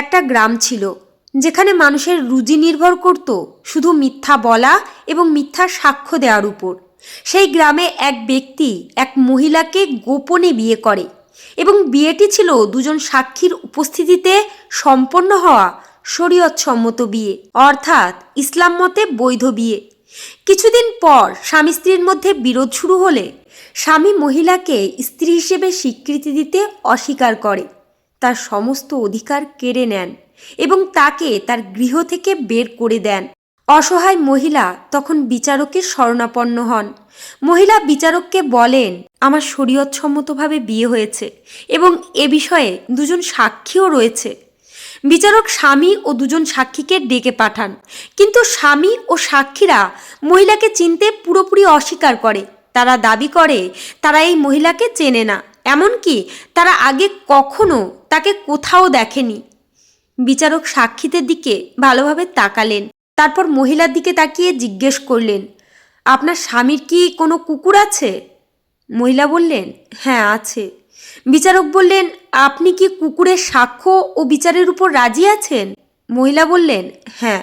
একটা গ্রাম ছিল, যেখানে মানুষের রুজি নির্ভর করত শুধু মিথ্যা বলা এবং মিথ্যা সাক্ষ্য দেওয়ার উপর। সেই গ্রামে এক ব্যক্তি এক মহিলাকে গোপনে বিয়ে করে এবং বিয়েটি ছিল দুজন সাক্ষীর উপস্থিতিতে সম্পন্ন হওয়া শরীয়তসম্মত বিয়ে, অর্থাৎ ইসলাম মতে বৈধ বিয়ে। কিছুদিন পর স্বামী স্ত্রীর মধ্যে বিরোধ শুরু হলে স্বামী মহিলাকে স্ত্রী হিসেবে স্বীকৃতি দিতে অস্বীকার করে। তার সমস্ত অধিকার কেড়ে নেন এবং তাকে তার গৃহ থেকে বের করে দেন। অসহায় মহিলা তখন বিচারকের শরণাপন্ন হন। মহিলা বিচারককে বলেন, আমার শরীয়তসম্মতভাবে বিয়ে হয়েছে এবং এ বিষয়ে দুজন সাক্ষীও রয়েছে। বিচারক স্বামী ও দুজন সাক্ষীকে ডেকে পাঠান। কিন্তু স্বামী ও সাক্ষীরা মহিলাকে চিনতে পুরোপুরি অস্বীকার করে। তারা দাবি করে, তারা এই মহিলাকে চেনে না। এমনকি তারা আগে কখনো তাকে কোথাও দেখেনি। বিচারক সাক্ষীদের দিকে ভালোভাবে তাকালেন, তারপর মহিলার দিকে তাকিয়ে জিজ্ঞেস করলেন, আপনার স্বামীর কি কোনো কুকুর আছে? মহিলা বললেন হ্যাঁ আছে। বিচারক বললেন, আপনি কি কুকুরের সাক্ষ্য ও বিচারের উপর রাজি আছেন? মহিলা বললেন হ্যাঁ।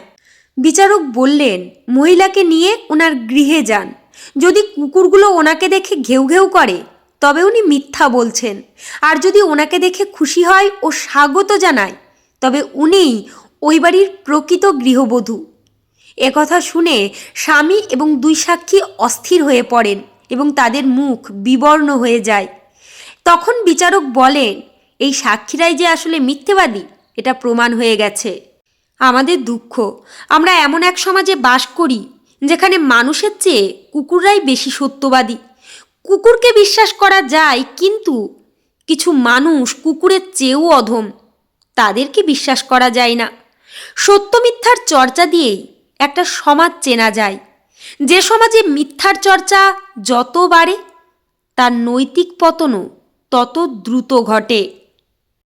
বিচারক বললেন, মহিলাকে নিয়ে ওনার গৃহে যান। যদি কুকুরগুলো ওনাকে দেখে ঘেউ ঘেউ করে তবে উনি মিথ্যা বলছেন। আর যদি ওনাকে দেখে খুশি হয় ও স্বাগত জানায়, তবে উনিই ওই বাড়ির প্রকৃত গৃহবধূ। একথা শুনে স্বামী এবং দুই সাক্ষী অস্থির হয়ে পড়েন এবং তাদের মুখ বিবর্ণ হয়ে যায়। তখন বিচারক বলেন, এই সাক্ষীরাই যে আসলে মিথ্যেবাদী, এটা প্রমাণ হয়ে গেছে। আমাদের দুঃখ, আমরা এমন এক সমাজে বাস করি, যেখানে মানুষের চেয়ে কুকুররাই বেশি সত্যবাদী। কুকুরকে বিশ্বাস করা যায়, কিন্তু কিছু মানুষ কুকুরের চেয়েও অধম। তাদেরকে বিশ্বাস করা যায় না। সত্য মিথ্যার চর্চা দিয়েই একটা সমাজ চেনা যায়। যে সমাজে মিথ্যার চর্চা যত বাড়ে, তার নৈতিক পতনও তত দ্রুত ঘটে।